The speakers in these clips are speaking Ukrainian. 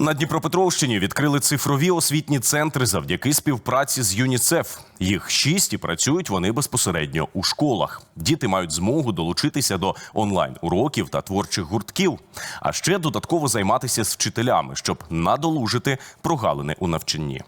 На Дніпропетровщині відкрили цифрові освітні центри завдяки співпраці з ЮНІЦЕФ. Їх шість і працюють вони безпосередньо у школах. Діти мають змогу долучитися до онлайн уроків та творчих гуртків, а ще додатково займатися з вчителями, щоб надолужити прогалини у навчанні.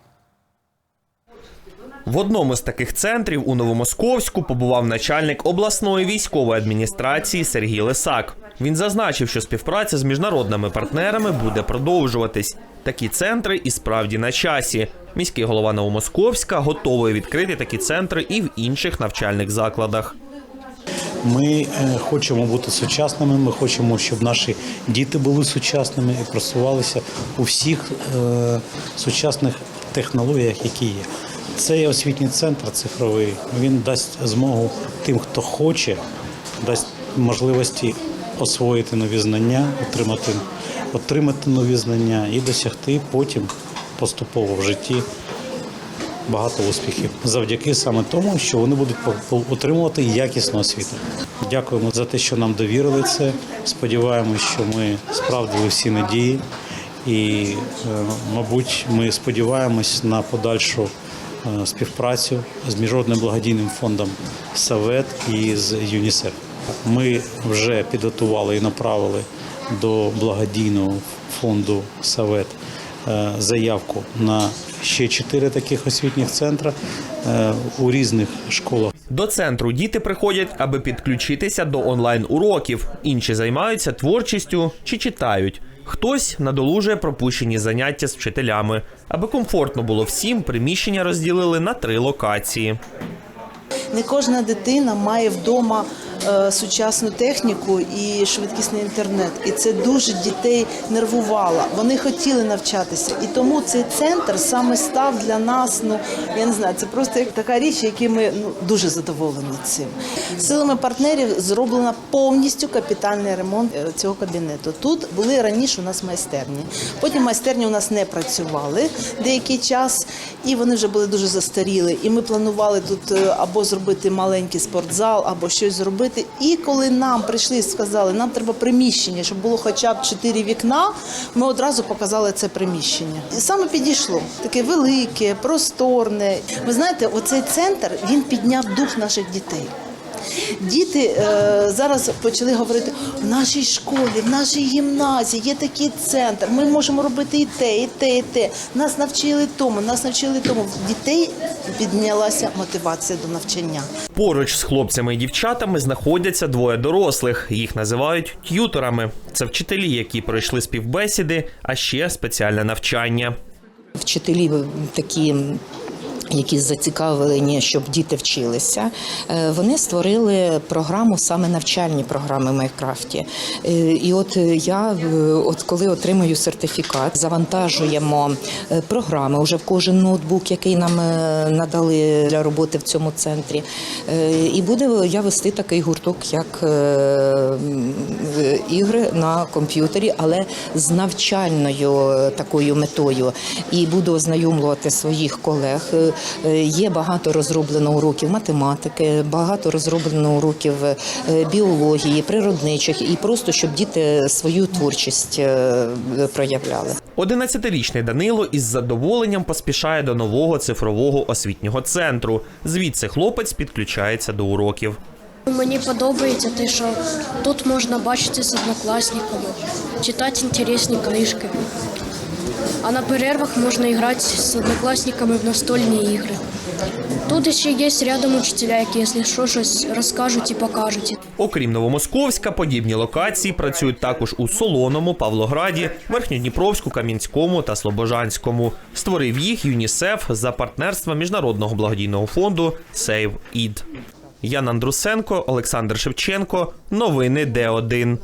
В одному з таких центрів у Новомосковську побував начальник обласної військової адміністрації Сергій Лисак. Він зазначив, що співпраця з міжнародними партнерами буде продовжуватись. Такі центри і справді на часі. Міський голова Новомосковська готовий відкрити такі центри і в інших навчальних закладах. Ми е, хочемо бути сучасними. Ми хочемо, щоб наші діти були сучасними і просувалися у всіх е, сучасних технологіях, які є. Цей освітній центр цифровий він дасть змогу тим, хто хоче, дасть можливості освоїти нові знання, отримати, отримати нові знання і досягти потім поступово в житті багато успіхів завдяки саме тому, що вони будуть отримувати якісну освіту. Дякуємо за те, що нам довірили це. Сподіваємось, що ми справдили всі надії, і, е, мабуть, ми сподіваємось на подальшу е, співпрацю з міжнародним благодійним фондом Савет і з ЮНІСЕФ. Ми вже підготували і направили до благодійного фонду Савет е, заявку на ще чотири таких освітніх центри е, у різних школах. До центру діти приходять, аби підключитися до онлайн уроків. Інші займаються творчістю чи читають. Хтось надолужує пропущені заняття з вчителями. Аби комфортно було всім, приміщення розділили на три локації. Не кожна дитина має вдома сучасну техніку і швидкісний інтернет. І це дуже дітей нервувало. Вони хотіли навчатися. І тому цей центр саме став для нас. Ну я не знаю, це просто як така річ, які ми ну дуже задоволені цим. Силами партнерів зроблено повністю капітальний ремонт е, цього кабінету. Тут були раніше у нас майстерні. Потім майстерні у нас не працювали деякий час, і вони вже були дуже застаріли. І ми планували тут е, або зробити маленький спортзал, або щось зробити. І коли нам прийшли і сказали, нам треба приміщення, щоб було хоча б чотири вікна, ми одразу показали це приміщення. І саме підійшло таке велике, просторне. Ви знаєте, оцей центр він підняв дух наших дітей. Діти е, зараз почали говорити в нашій школі, в нашій гімназії є такий центр. Ми можемо робити і те, і те, і те. Нас навчили тому, нас навчили тому. В дітей піднялася мотивація до навчання. Поруч з хлопцями і дівчатами знаходяться двоє дорослих. Їх називають т'юторами. Це вчителі, які пройшли співбесіди, а ще спеціальне навчання. вчителі такі. Які зацікавлені, щоб діти вчилися, е, вони створили програму саме навчальні програми в Майкрафті. Е, І от я, е, от коли отримую сертифікат, завантажуємо програми вже в кожен ноутбук, який нам надали для роботи в цьому центрі. І буде я вести такий гурток, як ігри на комп'ютері, але з навчальною такою метою. І буду ознайомлювати своїх колег. Е, Є багато розроблено уроків математики, багато розроблено уроків е, біології, природничих, і просто щоб діти свою творчість е, проявляли. 11-річний Данило із задоволенням поспішає до нового цифрового освітнього центру. Звідси хлопець підключається до уроків. Мені подобається те, що тут можна бачити з однокласниками, читати інтересні книжки. А на перервах можна грати з однокласниками в настольні ігри. Тут ще є рядом учителя, які, якщо що, щось розкажуть і покажуть. Окрім Новомосковська, подібні локації працюють також у Солоному, Павлограді, Верхньодніпровську, Кам'янському та Слобожанському. Створив їх ЮНІСЕФ за партнерства міжнародного благодійного фонду Save Id. Ян Андрусенко, Олександр Шевченко. Новини Д1.